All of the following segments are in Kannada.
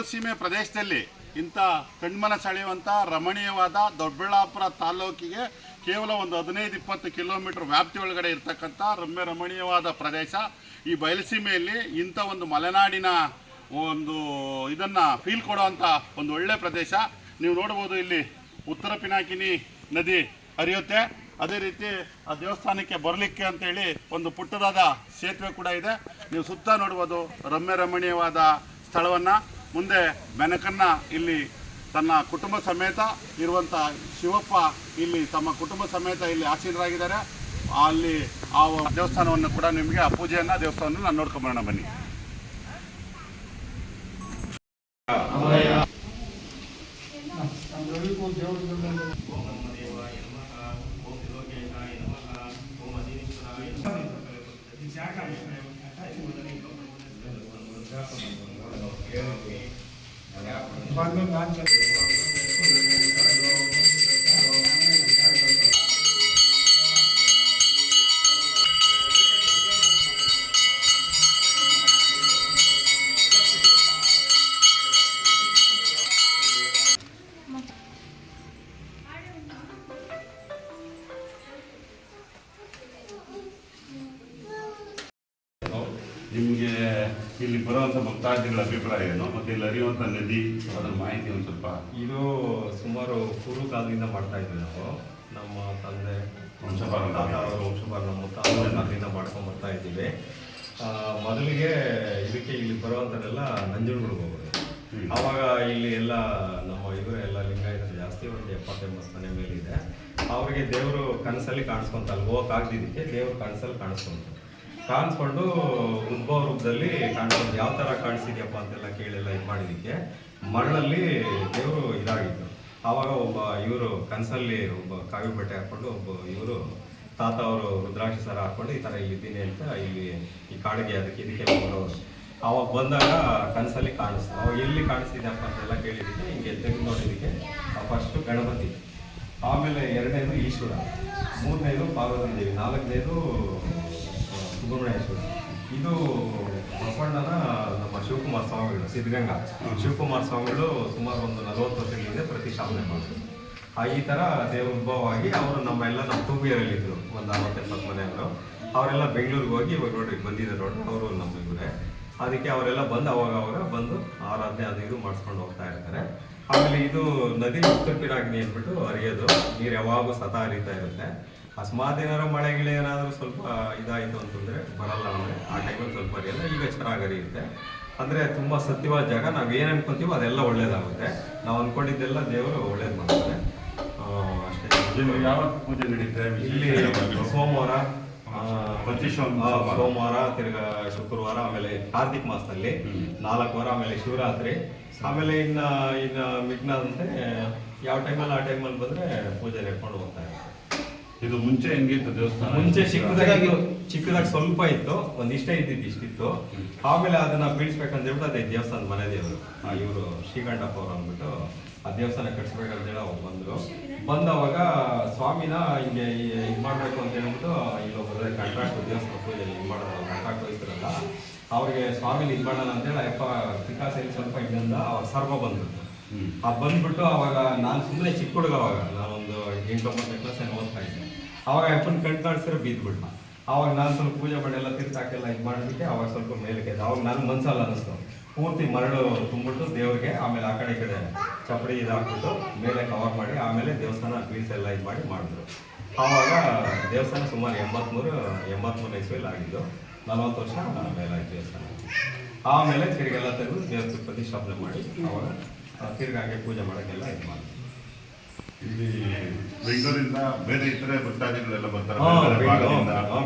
ಬಯಲು ಸೀಮೆ ಪ್ರದೇಶದಲ್ಲಿ ಇಂಥ ಕಣ್ಮನ ಸೆಳೆಯುವಂಥ ರಮಣೀಯವಾದ ದೊಡ್ಡಬಳ್ಳಾಪುರ ತಾಲೂಕಿಗೆ ಕೇವಲ ಒಂದು ಹದಿನೈದು ಇಪ್ಪತ್ತು ಕಿಲೋಮೀಟರ್ ವ್ಯಾಪ್ತಿ ಒಳಗಡೆ ಇರತಕ್ಕಂಥ ರಮ್ಯ ರಮಣೀಯವಾದ ಪ್ರದೇಶ. ಈ ಬಯಲುಸೀಮೆಯಲ್ಲಿ ಇಂಥ ಒಂದು ಮಲೆನಾಡಿನ ಒಂದು ಇದನ್ನು ಫೀಲ್ ಕೊಡುವಂಥ ಒಂದು ಒಳ್ಳೆ ಪ್ರದೇಶ. ನೀವು ನೋಡ್ಬೋದು ಇಲ್ಲಿ ಉತ್ತರ ಪಿನಾಕಿನಿ ನದಿ ಹರಿಯುತ್ತೆ. ಅದೇ ರೀತಿ ಆ ದೇವಸ್ಥಾನಕ್ಕೆ ಬರಲಿಕ್ಕೆ ಅಂತೇಳಿ ಒಂದು ಪುಟ್ಟದಾದ ಸೇತುವೆ ಕೂಡ ಇದೆ. ನೀವು ಸುತ್ತ ನೋಡ್ಬೋದು ರಮ್ಯ ರಮಣೀಯವಾದ ಸ್ಥಳವನ್ನು. ಮುಂದೆ ಬೆನಕನ್ನ ಇಲ್ಲಿ ತನ್ನ ಕುಟುಂಬ ಸಮೇತ ಇರುವಂಥ ಶಿವಪ್ಪ ಇಲ್ಲಿ ತಮ್ಮ ಕುಟುಂಬ ಸಮೇತ ಇಲ್ಲಿ ಆಸೀನರಾಗಿದ್ದಾರೆ ಅಲ್ಲಿ ಆ ದೇವಸ್ಥಾನವನ್ನು ಕೂಡ ನಿಮಗೆ ಆ ಪೂಜೆಯನ್ನ ದೇವಸ್ಥಾನವನ್ನು ನಾನು ನೋಡ್ಕೊಂಬರೋಣ ಬನ್ನಿ. ನಿಮಗೆ ಇಲ್ಲಿ ಬರುವಂಥ ಭಕ್ತಾದಿಗಳ ಅಭಿಪ್ರಾಯ ಏನು? ಮತ್ತು ಇಲ್ಲಿ ಹರಿಯುವಂಥ ನದಿ ಅದರ ಮಾಹಿತಿ ಒಂದು ಸ್ವಲ್ಪ ಇದು ಸುಮಾರು ಪೂರ್ವ ಕಾಲದಿಂದ ಮಾಡ್ತಾ ಇದ್ವಿ ನಾವು. ನಮ್ಮ ತಂದೆ ಅವರ ವಂಶಪಾರ ನಮ್ಮ ಕಾಲದಿಂದ ಮಾಡ್ಕೊಂಡು ಬರ್ತಾ ಇದ್ದೀವಿ. ಆ, ಮೊದಲಿಗೆ ಇದಕ್ಕೆ ಇಲ್ಲಿ ಬರುವಂಥದ್ದೆಲ್ಲ ನಂಜನಗೂಡಿಗೆ ಹೋಗೋದು. ಆವಾಗ ಇಲ್ಲಿ ಎಲ್ಲ ನಮ್ಮ ಇವರು ಎಲ್ಲ ಲಿಂಗಾಯತರು ಜಾಸ್ತಿ ಒಂದು ಎಪ್ಪತ್ತೆಂಬತ್ತು ಮನೆ ಮೇಲಿದೆ. ಅವರಿಗೆ ದೇವರು ಕನಸಲ್ಲಿ ಕಾಣಿಸ್ಕೊಂತ ಅಲ್ಲಿ ಹೋಗಕ್ಕೆ ಆಗ್ದಿದ್ದಕ್ಕೆ ದೇವರು ಕನಸಲ್ಲಿ ಕಾಣಿಸ್ಕೊಂತ ಕಾಣಿಸ್ಕೊಂಡು ಉದ್ಭವ ರೂಪದಲ್ಲಿ ಕಾಣಿಸ್ಕೊಂಡು ಯಾವ ಥರ ಕಾಣಿಸಿದ್ಯಪ್ಪ ಅಂತೆಲ್ಲ ಕೇಳೆಲ್ಲ ಇದು ಮಾಡಿದ್ದಕ್ಕೆ ಮರಳಲ್ಲಿ ದೇವರು ಇದಾಗಿತ್ತು ಆವಾಗ ಒಬ್ಬ ಇವರು ಕನಸಲ್ಲಿ ಒಬ್ಬ ಕಾವಿ ಬಟ್ಟೆ ಹಾಕ್ಕೊಂಡು ಒಬ್ಬ ಇವರು ತಾತ ಅವರು ರುದ್ರಾಕ್ಷಿ ಸರ ಹಾಕ್ಕೊಂಡು ಈ ಥರ ಇಲ್ಲಿದ್ದೀನಿ ಅಂತ ಇಲ್ಲಿ ಈ ಕಾಡಿಗೆ ಅದಕ್ಕೆ ಇದಕ್ಕೆ ಬರೋರು ಅವಾಗ ಬಂದಾಗ ಕನಸಲ್ಲಿ ಕಾಣಿಸ್ತು. ಅವಾಗ ಎಲ್ಲಿ ಕಾಣಿಸ್ತಿದ್ಯಪ್ಪ ಅಂತೆಲ್ಲ ಕೇಳಿದ್ದಕ್ಕೆ ಹಿಂಗೆ ತೆಗೆದು ನೋಡಿದ್ದಕ್ಕೆ ಫಸ್ಟು ಗಣಪತಿ. ಆಮೇಲೆ ಎರಡನೇದು ಈಶ್ವರ. ಮೂರನೇದು ಪಾರ್ವತಿ ದೇವಿ. ನಾಲ್ಕನೇದು ಸುಬ್ರಹ್ಮಣ್ಯೇಶ್ವರ ಇದು ಬಸವಣ್ಣನ ನಮ್ಮ ಶಿವಕುಮಾರ್ ಸ್ವಾಮಿಗಳು ಸಿದ್ಧಗಂಗಾ ಶಿವಕುಮಾರ ಸ್ವಾಮಿಗಳು ಸುಮಾರು ಒಂದು ನಲವತ್ತು ವರ್ಷಗಳ ಹಿಂದೆ ಪ್ರತಿಷ್ಠಾಪನೆ ಮಾಡಿದ್ರು ಆ ಈ ಥರ ದೇವ್ರ ಉದ್ಭವ ಆಗಿ ಅವರು ನಮ್ಮೆಲ್ಲ ನಮ್ಮ ತೂಬಿಯರಲ್ಲಿ ಇದ್ರು ಒಂದು ಅರವತ್ತೆಪ್ಪತ್ತು ಮನೆಯವರು ಅವರೆಲ್ಲ ಬೆಂಗಳೂರಿಗೆ ಹೋಗಿ ಇವಾಗ ನೋಡ್ರಿ ಬಂದಿದ್ದಾರೆ ನೋಡ್ರಿ ಅವರು ನಮ್ಮ ಇವರೇ ಅದಕ್ಕೆ ಅವರೆಲ್ಲ ಬಂದು ಅವಾಗ ಅವಾಗ ಬಂದು ಆರಾಧನೆ ಅದು ಇದು ಮಾಡಿಸ್ಕೊಂಡು ಹೋಗ್ತಾ ಇರ್ತಾರೆ ಆಮೇಲೆ ಇದು ನದಿ ಉತ್ತರ ಪಿರಾಗ್ನಿ ಅಂದ್ಬಿಟ್ಟು ಹರಿಯೋದು ನೀರು ಯಾವಾಗೂ ಸತಾ ಹರಿತಾ ಇರುತ್ತೆ ಅಕಸ್ಮಾತ್ ಏನಾದ್ರು ಮಳೆ ಗಿಳೆ ಏನಾದರೂ ಸ್ವಲ್ಪ ಇದಾಯಿತು ಅಂತಂದ್ರೆ ಬರಲ್ಲ ಅಂದರೆ ಆ ಟೈಮಲ್ಲಿ ಸ್ವಲ್ಪ ಅರಿಯಲ್ಲ. ಈಗ ಚೆನ್ನಾಗಿ ಅರಿಯುತ್ತೆ. ಅಂದರೆ ತುಂಬ ಸತ್ಯವಾದ ಜಾಗ. ನಾವು ಏನು ಅನ್ಕೊಂತೀವೋ ಅದೆಲ್ಲ ಒಳ್ಳೇದಾಗುತ್ತೆ. ನಾವು ಅನ್ಕೊಂಡಿದ್ದೆಲ್ಲ ದೇವರು ಒಳ್ಳೇದು ಮಾಡ್ತಾರೆ. ಅಷ್ಟೇ. ಇಲ್ಲಿ ಯಾವ ಪೂಜೆ ನಡೀತಾರೆ ಇಲ್ಲಿ ಸೋಮವಾರ ಪ್ರತಿ ಸೋಮವಾರ. ತಿರ್ಗಾ ಶುಕ್ರವಾರ ಆಮೇಲೆ ಕಾರ್ತಿಕ್ ಮಾಸದಲ್ಲಿ. ನಾಲ್ಕು ವಾರ ಆಮೇಲೆ ಶಿವರಾತ್ರಿ. ಆಮೇಲೆ ಇನ್ನ ಇನ್ನ ಮಿಗ್ನ ಅಂದರೆ ಯಾವ ಟೈಮಲ್ಲಿ ಆ ಟೈಮಲ್ಲಿ ಬಂದ್ರೆ ಪೂಜೆ ನಡ್ಕೊಂಡು ಹೋಗ್ತಾರೆ. ಇದು ಮುಂಚೆ ಹೆಂಗಿತ್ತು ದೇವಸ್ಥಾನ? ಮುಂಚೆ ಚಿಕ್ಕದಾಗಿ ಚಿಕ್ಕದಾಗಿ ಸ್ವಲ್ಪ ಇತ್ತು ಒಂದಿಷ್ಟೇ ಇದ್ದಿದ್ದು ಇಷ್ಟಿತ್ತು. ಆಮೇಲೆ ಅದನ್ನ ಬೀಳಿಸ್ಬೇಕಂತ ಹೇಳ್ಬಿಟ್ಟು ಅದೇ ದೇವಸ್ಥಾನದ ಮನೆ ದೇವರು ಇವರು ಶ್ರೀಗಂಡಪ್ಪ ಅವರು ಅಂದ್ಬಿಟ್ಟು ಆ ದೇವಸ್ಥಾನ ಕಟ್ಸ್ಬೇಕಂತ ಹೇಳಿ ಬಂದರು ಬಂದ್ರು. ಬಂದವಾಗ ಸ್ವಾಮಿನ ಹಿಂಗೆ ಇದು ಮಾಡ್ಬೇಕು ಅಂತ ಹೇಳ್ಬಿಟ್ಟು ಇಲ್ಲೊಬ್ಬರ ಕಾಂಟ್ರಾಕ್ಟ್ ದೇವಸ್ಥಾನ ಪೂಜೆ ಇದು ಮಾಡೋದು ಕಾಂಟ್ರಾಕ್ಟ್ ವಹಿಸ್ತಾರಲ್ಲ ಅವ್ರಿಗೆ ಸ್ವಾಮಿನ ಇದು ಮಾಡೋಣ ಅಂತೇಳಿ ಅಪ್ಪ ಪಿಕಾಸಲ್ಲಿ ಸ್ವಲ್ಪ ಇನ್ನೊಂದ ಅವ್ರ ಸರ್ವ ಬಂದ್ಬಿಟ್ಟು. ಆ ಬಂದ್ಬಿಟ್ಟು ಅವಾಗ ನಾನು ಸುಮ್ಮನೆ ಚಿಕ್ಕ ಹುಡುಗ ಅವಾಗ ನಾನೊಂದು ಎಂಟೊಂಬತ್ತನೇ ಕ್ಲಾಸ್ ಏನೋ ಓದ್ತಾ ಇದ್ದೆ. ಅವಾಗ ಅಪ್ಪನ ಕಣ್ ಕಾಣಿಸಿದ್ರೆ ಬಿದ್ಬಿಟ್ಟ ಅವಾಗ ನಾನು ಸ್ವಲ್ಪ ಪೂಜೆ ಮಾಡಿ ಎಲ್ಲ ತೀರ್ಥಾಕೆಲ್ಲ ಇದು ಮಾಡಿಬಿಟ್ಟೆ ಅವಾಗ ಸ್ವಲ್ಪ ಮೇಲಕ್ಕೆ. ಅವಾಗ ನಾನು ಮನ್ಸಲ್ಲ ಅನ್ನಿಸ್ತು. ಪೂರ್ತಿ ಮರಳು ತುಂಬಿಟ್ಟು ದೇವ್ರಿಗೆ ಆಮೇಲೆ ಆ ಕಡೆ ಈ ಕಡೆ ಚಪ್ಪಡಿ ಇದಾಕ್ಬಿಟ್ಟು ಮೇಲೆ ಕವರ್ ಮಾಡಿ ಆಮೇಲೆ ದೇವಸ್ಥಾನ ಬೀಸ್ ಎಲ್ಲ ಇದು ಮಾಡಿ ಮಾಡಿದ್ರು. ಆವಾಗ ದೇವಸ್ಥಾನ ಸುಮಾರು ಎಂಬತ್ತ್ಮೂರು ಎಂಬತ್ಮೂರು ಇಸ್ವಿಯಲ್ಲಿ ಆಗಿದ್ದು ನಲವತ್ತು ವರ್ಷ ಮೇಲಾಯ್ತು ದೇವಸ್ಥಾನ. ಆಮೇಲೆ ತಿರ್ಗೆಲ್ಲ ತೆಗೆದು ದೇವಸ್ಥಾನ ಪ್ರತಿಷ್ಠಾಪನೆ ಮಾಡಿ ಅವಾಗ ಆ, ತಿರ್ಗಿ ಪೂಜೆ ಮಾಡೋಕ್ಕೆಲ್ಲ ಇದು ಮಾಡಿ ಇಲ್ಲಿ ಬೆಂಗಳೂರಿಂದ ಬೇರೆ ಇತರೆ ಭಕ್ತಾದಿಗಳೆಲ್ಲ ಬರ್ತಾರೆ.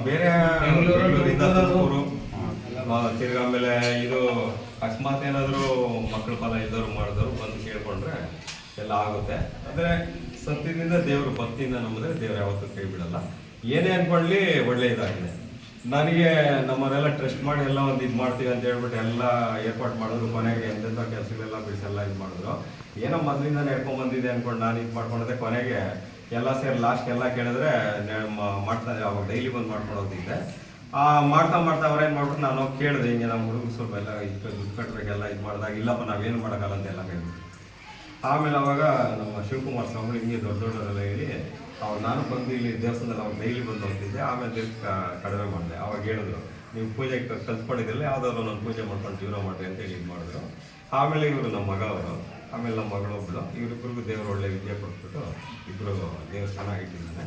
ಬೇರೆ ಬೆಂಗಳೂರಿಂದ ತಿರ್ಗಿ ಆಮೇಲೆ ಇದು ಅಕಸ್ಮಾತ್ ಏನಾದರೂ ಮಕ್ಕಳ ಫಲ ಇದ್ದವ್ರು ಮಾಡಿದವರು ಬಂದು ಕೇಳ್ಕೊಂಡ್ರೆ ಎಲ್ಲ ಆಗುತ್ತೆ. ಅಂದ್ರೆ ಸತ್ಯದಿಂದ ದೇವರು ಭಕ್ತಿಯಿಂದ ನಂಬಿದ್ರೆ ದೇವ್ರು ಯಾವತ್ತೂ ಕೈ ಬಿಡಲ್ಲ. ಏನೇ ಅನ್ಕೊಳ್ಳಿ ಒಳ್ಳೆ ಇದಾಗಿದೆ. ನನಗೆ ನಮ್ಮನ್ನೆಲ್ಲ ಟ್ರಸ್ಟ್ ಮಾಡಿ ಎಲ್ಲ ಒಂದು ಇದು ಮಾಡ್ತೀವಿ ಅಂತ ಹೇಳ್ಬಿಟ್ಟು ಎಲ್ಲ ಏರ್ಪಾಟ್ ಮಾಡಿದ್ರು ಕೊನೆಗೆ ಎಂತೆಂಥ ಕೆಲಸಗಳೆಲ್ಲ ಬಿಡಿಸೆಲ್ಲ ಇದು ಮಾಡಿದ್ರು. ಏನೋ ಮೊದಲಿಂದ ನಡ್ಕೊಂಡ್ಬಂದಿದ್ದೆ ಬಂದಿದೆ ಅನ್ಕೊಂಡು ನಾನು ಇದು ಮಾಡ್ಕೊಂಡೆ ಕೊನೆಗೆ ಎಲ್ಲ ಸೇರಿ ಲಾಸ್ಟ್ ಎಲ್ಲ ಕೇಳಿದ್ರೆ ಮಾಡ್ತಾ ಅವಾಗ ಡೈಲಿ ಬಂದು ಮಾಡ್ಕೊಂಡು ಹೋಗ್ತಿದ್ದೆ. ಆ, ಮಾಡ್ತಾ ಮಾಡ್ತಾ ಅವ್ರೇನು ಮಾಡ್ಬಿಟ್ಟು ನಾನು ಕೇಳಿದೆ, ಹಿಂಗೆ ನಮ್ಮ ಹುಡುಗ ಸ್ವಲ್ಪ ಎಲ್ಲ ಇದು ದುಡ್ಡು ಕಟ್ಟಬೇಕೆಲ್ಲ ಇದು ಮಾಡಿದಾಗ ಇಲ್ಲಪ್ಪ, ನಾವೇನು ಮಾಡೋಕ್ಕಲ್ಲ ಅಂತ ಎಲ್ಲ ಕೇಳಿದ್ವಿ ಆಮೇಲೆ ಅವಾಗ ನಮ್ಮ ಶಿವಕುಮಾರ್ ಸ್ವಾಮಿ ಹಿಂಗೆ ದೊಡ್ಡ ದೊಡ್ಡವರೆಲ್ಲ ಹೇಳಿ ಅವಾಗ ನಾನು ಬಂದು ಇಲ್ಲಿ ದೇವಸ್ಥಾನದಲ್ಲಿ ಅವಾಗ ಡೈಲಿ ಬಂದು ಹೋಗ್ತಿದ್ದೆ ಆಮೇಲೆ ಕಡಿಮೆ ಮಾಡಿದೆ. ಅವಾಗ ಹೇಳಿದ್ರು ನೀವು ಪೂಜೆ ಕಲ್ತ್ಕೊಂಡಿದ್ದಿಲ್ಲ ಯಾವ್ದಾದ್ರು ನಾನು ಪೂಜೆ ಮಾಡ್ಕೊಂಡು ಜೀವನ ಮಾಡಿದೆ ಅಂತ ಹೇಳಿ ಇದು ಮಾಡಿದ್ರು. ಆಮೇಲೆ ಇವರು ನಮ್ಮ ಮಗ ಅವರು ಆಮೇಲೆ ನಮ್ಮ ಮಗಳೊಬ್ಳು ಇವರಿಬ್ಬರಿಗೂ ದೇವರು ಒಳ್ಳೆ ವಿದ್ಯೆ ಕೊಟ್ಬಿಟ್ಟು ಇಬ್ಬರು ದೇವ್ರು ಚೆನ್ನಾಗಿಟ್ಟಿದ್ದಾನೆ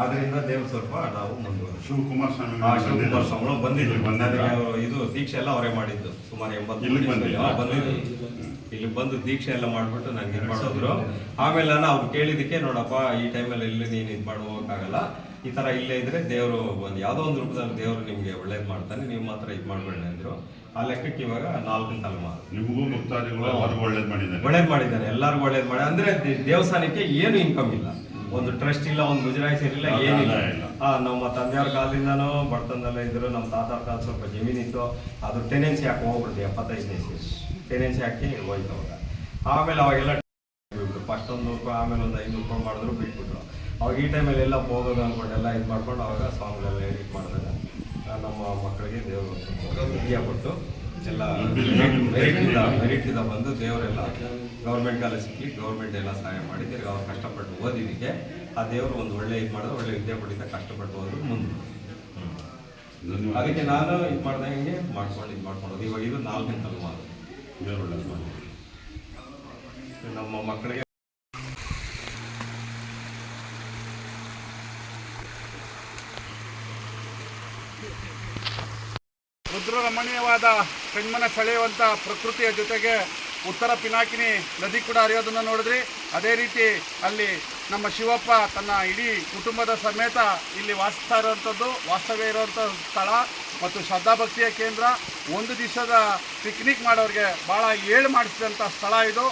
ಆದ್ರಿಂದ ದೇವ್ರು ಸ್ವಲ್ಪ ನಾವು ಮುಂದುವರೆ ಶಿವಕುಮಾರ್ ಸ್ವಾಮಿ ಶಿವಕುಮಾರ್ ಸ್ವಾಮಿ ಬಂದಿದ್ರು ಬಂದಿದ್ರು ಅವರು ಇದು ದೀಕ್ಷೆ ಎಲ್ಲ ಅವರೇ ಮಾಡಿದ್ದು. ಸುಮಾರು ಎಂಬತ್ತು ಬಂದಿದ್ರಾ? ಇಲ್ಲಿ ಬಂದು ದೀಕ್ಷೆ ಎಲ್ಲ ಮಾಡ್ಬಿಟ್ಟು ನನಗೆ ಇದು ಮಾಡಿದ್ರು ಆಮೇಲೆ ನಾನು ಅವ್ರು ಕೇಳಿದಕ್ಕೆ ನೋಡಪ್ಪ ಈ ಟೈಮಲ್ಲಿ ಇಲ್ಲಿ ನೀನು ಇದು ಮಾಡಿ ಹೋಗೋಕ್ಕಾಗಲ್ಲ ಈ ಥರ ಇಲ್ಲೇ ಇದ್ರೆ ದೇವರು ಒಂದು ಯಾವುದೋ ಒಂದು ರೂಪದಲ್ಲಿ ದೇವರು ನಿಮಗೆ ಒಳ್ಳೇದು ಮಾಡ್ತಾನೆ ನೀವು ಮಾತ್ರ ಇದು ಮಾಡಬೇಡ ಅಂದರು. ಆ ಲೆಕ್ಕಕ್ಕೆ ಇವಾಗ ನಾಲ್ಕು ತಲೆಮಾರು ನಿಮಗೂ ಮುಕ್ತಾದಿಗಳು ಒಳ್ಳೇದು ಮಾಡಿದ್ದಾರೆ. ಒಳ್ಳೇದು ಮಾಡಿದ್ದಾರೆ ಎಲ್ಲರಿಗೂ ಒಳ್ಳೇದು ಮಾಡಿ ಅಂದ್ರೆ ದೇವಸ್ಥಾನಕ್ಕೆ ಏನು ಇನ್ಕಮ್ ಇಲ್ಲ. ಒಂದು ಟ್ರಸ್ಟ್ ಇಲ್ಲ ಒಂದು ಗುಜರಾಯಿಸ್ ಇಲ್ಲ ಇಲ್ಲ, ಏನಿಲ್ಲ. ಆ, ನಮ್ಮ ತಂದೆಯವ್ರ ಕಾಲದಿಂದನೂ ಬಡತನದಲ್ಲೇ ಇದ್ರು. ನಮ್ಮ ತಾತಾರ ಕಾಲ ಸ್ವಲ್ಪ ಜಮೀನಿತ್ತು ಅದು ಟೆನೆನ್ಸಿ ಹಾಕಿ ಹೋಗ್ಬಿಡ್ತು ಎಪ್ಪತ್ತೈದನೇ ಟೆನೆನ್ಸಿ ಹಾಕಿ ಹೋಯ್ತು ಅವಾಗ. ಆಮೇಲೆ ಅವಾಗೆಲ್ಲ ಫಸ್ಟ್ ಒಂದು ನೂರು ರೂಪಾಯಿ ಆಮೇಲೆ ಒಂದು ಐನೂರು ರೂಪಾಯಿ ಮಾಡಿದ್ರು ಬಿಟ್ಬಿಟ್ರು. ಅವಾಗ ಈ ಟೈಮಲ್ಲಿ ಎಲ್ಲ ಹೋಗೋದು ಅಂದ್ಕೊಂಡು ಎಲ್ಲ ಇದು ಮಾಡ್ಕೊಂಡು ಅವಾಗ ಸಾಂಗ್ಲೆಲ್ಲ ಎಡಿಟ್ ಮಾಡಿದಾಗ ನಮ್ಮ ಮಕ್ಕಳಿಗೆ ದೇವರು ವಿದ್ಯೆ ಕೊಟ್ಟು ಎಲ್ಲ ಮೆರಿಟಿಂದ ಮೆರಿಟಿಂದ ಬಂದು ದೇವರೆಲ್ಲ ಗೌರ್ಮೆಂಟ್ ಕಾಲೇಜ್ ಸಿಕ್ಕಿ ಗೌರ್ಮೆಂಟ್ ಎಲ್ಲ ಸಹಾಯ ಮಾಡಿದ್ದೀರಿ ಅವ್ರು ಕಷ್ಟಪಟ್ಟು ಓದಿದ್ದಕ್ಕೆ ಆ ದೇವರು ಒಂದು ಒಳ್ಳೆ ಇದು ಮಾಡಿದ್ರೆ ಒಳ್ಳೆ ವಿದ್ಯೆ ಪಡಿತ ಕಷ್ಟಪಟ್ಟು ಹೋದ್ರು ಮುಂದೆ. ಅದಕ್ಕೆ ನಾನು ಇದು ಮಾಡ್ದಂಗೆ ಮಾಡ್ಕೊಂಡು ಇದು ಮಾಡ್ಕೊಂಡು ಇವಾಗ ಇದು ನಾಲ್ಕನೇ ತಲೆಮಾರು. ದೇವ್ರು ಒಳ್ಳೇದು ಮಾಡಿ ನಮ್ಮ ಮಕ್ಕಳಿಗೆ ರುದ್ರರಮಣೀಯವಾದ ಕಣ್ಮನ ಸೆಳೆಯುವಂಥ ಪ್ರಕೃತಿಯ ಜೊತೆಗೆ ಉತ್ತರ ಪಿನಾಕಿನಿ ನದಿ ಕೂಡ ಹರಿಯೋದನ್ನು ನೋಡಿದ್ರಿ. ಅದೇ ರೀತಿ ಅಲ್ಲಿ ನಮ್ಮ ಶಿವಪ್ಪ ತನ್ನ ಇಡೀ ಕುಟುಂಬದ ಸಮೇತ ಇಲ್ಲಿ ವಾಸಿಸ್ತಾ ಇರುವಂಥದ್ದು ವಾಸ್ತವ್ಯ ಇರುವಂಥ ಸ್ಥಳ ಮತ್ತು ಶ್ರದ್ಧಾಭಕ್ತಿಯ ಕೇಂದ್ರ. ಒಂದು ದಿವಸದ ಪಿಕ್ನಿಕ್ ಮಾಡೋರಿಗೆ ಭಾಳ ಏಳು ಮಾಡಿಸಿದಂಥ ಸ್ಥಳ ಇದು.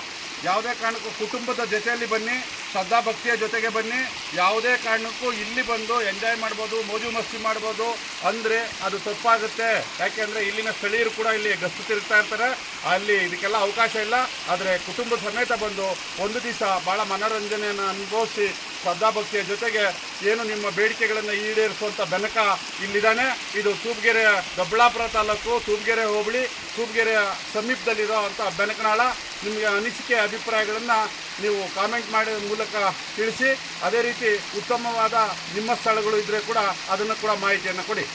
ಯಾವುದೇ ಕಾರಣಕ್ಕೂ ಕುಟುಂಬದ ಜೊತೆಯಲ್ಲಿ ಬನ್ನಿ. ಶ್ರದ್ಧಾಭಕ್ತಿಯ ಜೊತೆಗೆ ಬನ್ನಿ. ಯಾವುದೇ ಕಾರಣಕ್ಕೂ ಇಲ್ಲಿ ಬಂದು ಎಂಜಾಯ್ ಮಾಡ್ಬೋದು, ಮೋಜು ಮಸ್ತಿ ಮಾಡ್ಬೋದು. ಅಂದರೆ ಅದು ತಪ್ಪಾಗುತ್ತೆ. ಯಾಕೆಂದರೆ ಇಲ್ಲಿನ ಸ್ಥಳೀಯರು ಕೂಡ ಇಲ್ಲಿ ಗಸ್ತು ತಿರುಗ್ತಾ ಇರ್ತಾರೆ. ಅಲ್ಲಿ ಇದಕ್ಕೆಲ್ಲ ಅವಕಾಶ ಇಲ್ಲ. ಆದರೆ ಕುಟುಂಬ ಸಮೇತ ಬಂದು ಒಂದು ದಿವಸ ಭಾಳ ಮನೋರಂಜನೆಯನ್ನು ಅನುಭವಿಸಿ ಶ್ರದ್ಧಾಭಕ್ತಿಯ ಜೊತೆಗೆ ಏನು ನಿಮ್ಮ ಬೇಡಿಕೆಗಳನ್ನು ಈಡೇರಿಸುವಂಥ ಬೆನಕ ಇಲ್ಲಿದ್ದಾನೆ. ಇದು ತೂಬ್ಗೆರೆಯ ದೊಬ್ಬಳಾಪುರ ತಾಲೂಕು ತೂಬ್ಗೆರೆ ಹೋಬಳಿ ತೂಬ್ಗೆರೆಯ ಸಮೀಪದಲ್ಲಿರೋ ಅಂಥ ಬೆನಕನಾಳ. ನಿಮಗೆ ಅನಿಸಿಕೆ ಅಭಿಪ್ರಾಯಗಳನ್ನು ನೀವು ಕಾಮೆಂಟ್ ಮಾಡಿದ ಮೂಲಕ ತಿಳಿಸಿ, ಅದೇ ರೀತಿ ಉತ್ತಮವಾದ ನಿಮ್ಮ ಸ್ಥಳಗಳು ಇದ್ದರೆ ಕೂಡ ಅದನ್ನು ಕೂಡ ಮಾಹಿತಿಯನ್ನು ಕೊಡಿ.